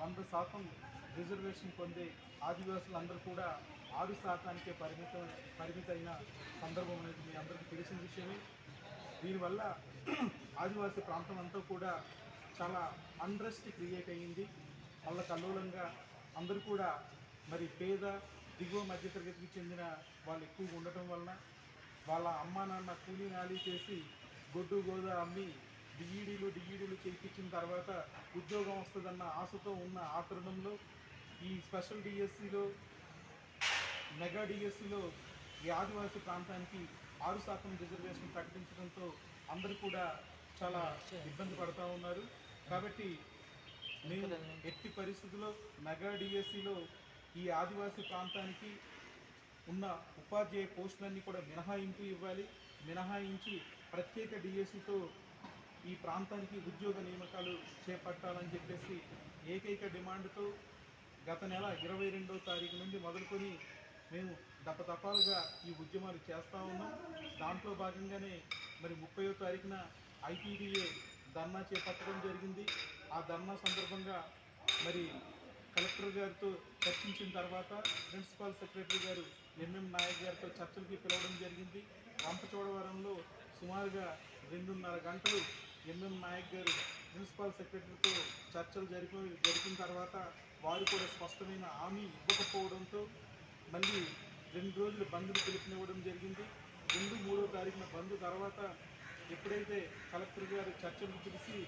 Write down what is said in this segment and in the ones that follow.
వంద శాతం రిజర్వేషన్ పొందే ఆదివాసులందరూ కూడా ఆరు శాతానికే పరిమితం పరిమితమైన సందర్భం అనేది మీ అందరికీ తెలిసిన విషయమే. దీనివల్ల ఆదివాసీ ప్రాంతం అంతా కూడా చాలా అన్రెస్ట్ క్రియేట్ అయ్యింది. వాళ్ళ కల్లోలంగా అందరూ కూడా మరి పేద దిగువ మధ్యతరగతికి చెందిన వాళ్ళు ఎక్కువగా ఉండటం వలన వాళ్ళ అమ్మా నాన్న కూలీ నాలి చేసి గొడ్డు గోదా అమ్మి డిఈడీలు డిఈడీలు చేయించిన తర్వాత ఉద్యోగం వస్తుందన్న ఆశతో ఉన్న ఆ తరుణంలో ఈ స్పెషల్ డిఎస్సిలో మెగా డిఎస్సిలో ఈ ఆదివాసీ ప్రాంతానికి ఆరు శాతం రిజర్వేషన్ ప్రకటించడంతో అందరూ కూడా చాలా ఇబ్బంది పడుతూ ఉన్నారు. కాబట్టి మేము ఎట్టి పరిస్థితుల్లో మెగా డిఎస్సిలో ఈ ఆదివాసీ ప్రాంతానికి ఉన్న ఉపాధ్యాయ పోస్టులన్నీ కూడా మినహాయింపు ఇవ్వాలి. మినహాయించి ప్రత్యేక డిఎస్సితో ఈ ప్రాంతానికి ఉద్యోగ నియామకాలు చేపట్టాలని చెప్పేసి ఏకైక డిమాండ్తో గత నెల ఇరవై రెండవ తారీఖు నుండి మొదలుకొని మేము దపదపాలుగా ఈ ఉద్యమాలు చేస్తూ ఉన్నాం. దాంట్లో భాగంగానే మరి ముప్పయో తారీఖున ఐటీడీఏ ధర్నా చేపట్టడం జరిగింది. ఆ ధర్నా సందర్భంగా మరి కలెక్టర్ గారితో చర్చించిన తర్వాత ప్రిన్సిపాల్ సెక్రటరీ గారు ఎంఎం నాయక్ గారితో చర్చలకి పిలవడం జరిగింది. రంపచోడవరంలో సుమారుగా రెండున్నర గంటలు ఎంఎం నాయక్ గారు ప్రిన్సిపాల్ సెక్రటరీతో చర్చలు జరిపి జరిపిన తర్వాత వారు కూడా స్పష్టమైన హామీ ఇవ్వకపోవడంతో మళ్ళీ రెండు రోజులు బంద్ను పిలుపునివ్వడం జరిగింది. రెండు మూడో తారీఖున బంద్ తర్వాత ఎప్పుడైతే కలెక్టర్ గారు చర్చలు పిలిచి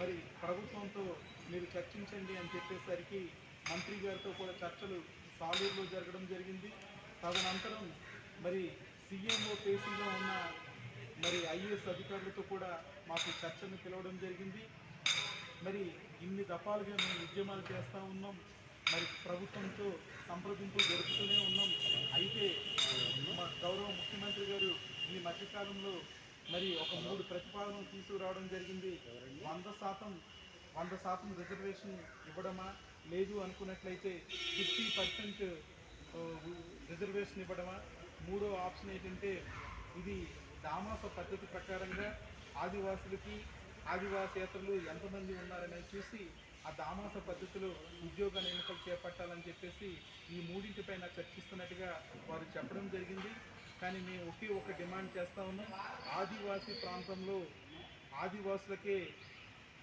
మరి ప్రభుత్వంతో మీరు చర్చించండి అని చెప్పేసరికి మంత్రి గారితో కూడా చర్చలు సాలూరులో జరగడం జరిగింది. తదనంతరం మరి సీఎంఓ పేసీలో ఉన్న మరి ఐఏఎస్ అధికారులతో కూడా మాకు చర్చను పిలవడం జరిగింది. మరి ఇన్ని దఫాలుగా మేము ఉద్యమాలు చేస్తూ ఉన్నాం. మరి ప్రభుత్వంతో సంప్రదింపులు జరుపుతూనే ఉన్నాం. అయితే మా గౌరవ ముఖ్యమంత్రి గారు ఈ మధ్యకాలంలో మరి ఒక మూడు ప్రతిపాదనలు తీసుకురావడం జరిగింది. వంద శాతం వంద శాతం రిజర్వేషన్ ఇవ్వడమా? లేదు అనుకున్నట్లయితే ఫిఫ్టీ పర్సెంట్ రిజర్వేషన్ ఇవ్వడమా? మూడో ఆప్షన్ ఏంటంటే ఇది దామాస పద్ధతి ప్రకారంగా ఆదివాసులకి ఆదివాసేతరులు ఎంతమంది ఉన్నారనేది చూసి ఆ దామాస పద్ధతిలో ఉద్యోగ నియమకాలు చేపట్టాలని చెప్పేసి ఈ మూడింటిపైన చర్చిస్తున్నట్టుగా వారు చెప్పడం జరిగింది. కానీ మేము ఒకే ఒక డిమాండ్ చేస్తా ఉన్నాం. ఆదివాసీ ప్రాంతంలో ఆదివాసులకే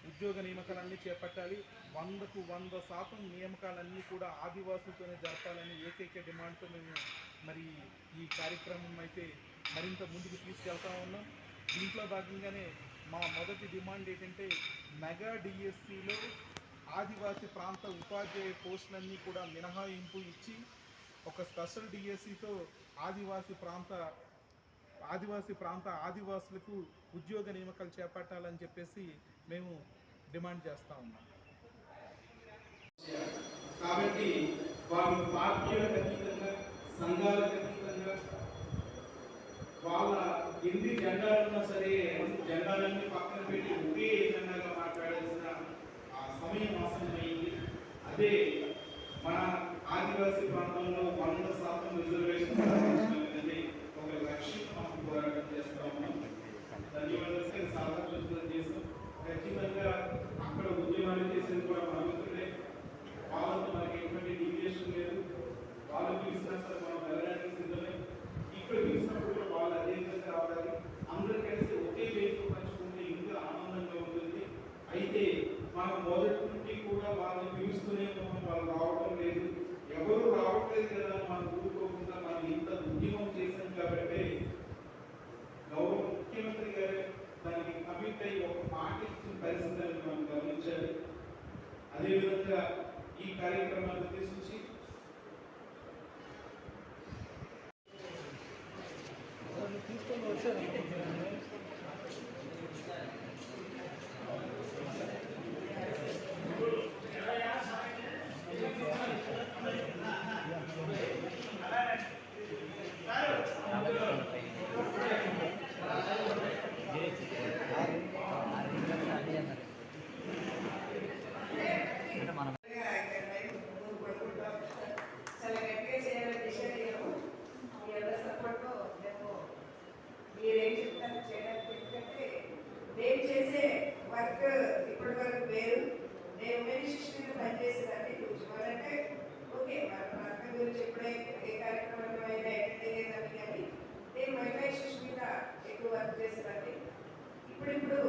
ఉద్యోగ నియామకాలన్నీ చేపట్టాలి. వందకు వంద శాతం నియామకాలన్నీ కూడా ఆదివాసులతోనే జరపాలని ఏకైక డిమాండ్తో మేము మరి ఈ కార్యక్రమం అయితే మరింత ముందుకు తీసుకెళ్తా ఉన్నాం. దీంట్లో భాగంగానే మా మొదటి డిమాండ్ ఏంటంటే మెగా డిఎస్సిలో ఆదివాసీ ప్రాంత ఉపాధ్యాయ పోస్టులన్నీ కూడా మినహాయింపు ఇచ్చి ఒక స్పెషల్ డిఎస్సితో ఆదివాసీ ప్రాంత ఆదివాసీ ప్రాంత ఆదివాసులకు ఉద్యోగ నియామకాలు చేపట్టాలని చెప్పేసి మేము డిమాండ్ చేస్తా ఉన్నాం. కాబట్టి వాళ్ళు పార్టీలకు అతీతంగా సంఘాలకు అతీతంగా వాళ్ళ ఎన్ని జెండాలున్నా సరే జెండాలన్నీ పక్కన పెట్టి ఒకే జెండాగా మాట్లాడాల్సిన ఆ సమయం అవసరమైంది. అదే మన ఆదివాసీ ప్రాంతంలో వంద శాతం రిజర్వేషన్ ఒక లక్ష్యం మనం పోరాటం చేస్తా ఉన్నాం. ధన్యవాదాలు. సాధారణ చేసాం ఖచ్చితంగా కూడా మన నేను చేసే వర్క్ ఇప్పటి వరకు వేరు. నేను ఉమెన్ శిక్షణ పనిచేసేదాన్ని చూసుకోవాలంటే ఓకే మన ప్రాంతం గురించి ఎప్పుడే ఏ కార్యక్రమంలో అయినా ఎక్కడేదాన్ని కానీ నేను మహిళా శిక్షణ మీద ఎక్కువ వర్క్ చేసేదాన్ని. ఇప్పుడిప్పుడు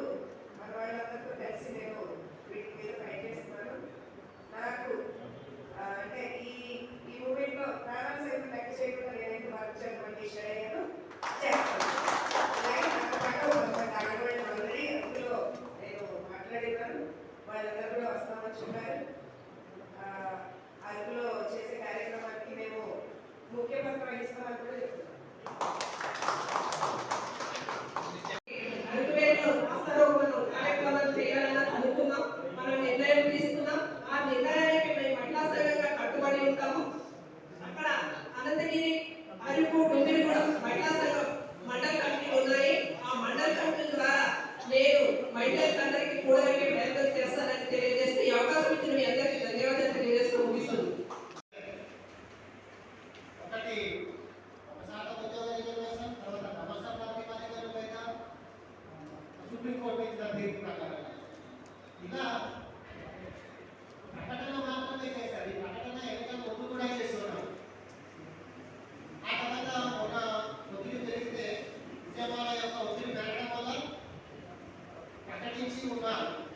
మన వాళ్ళందరితో కలిసి నేను వీటి మీద పనిచేస్తున్నాను నాకు అంటే ఈ último,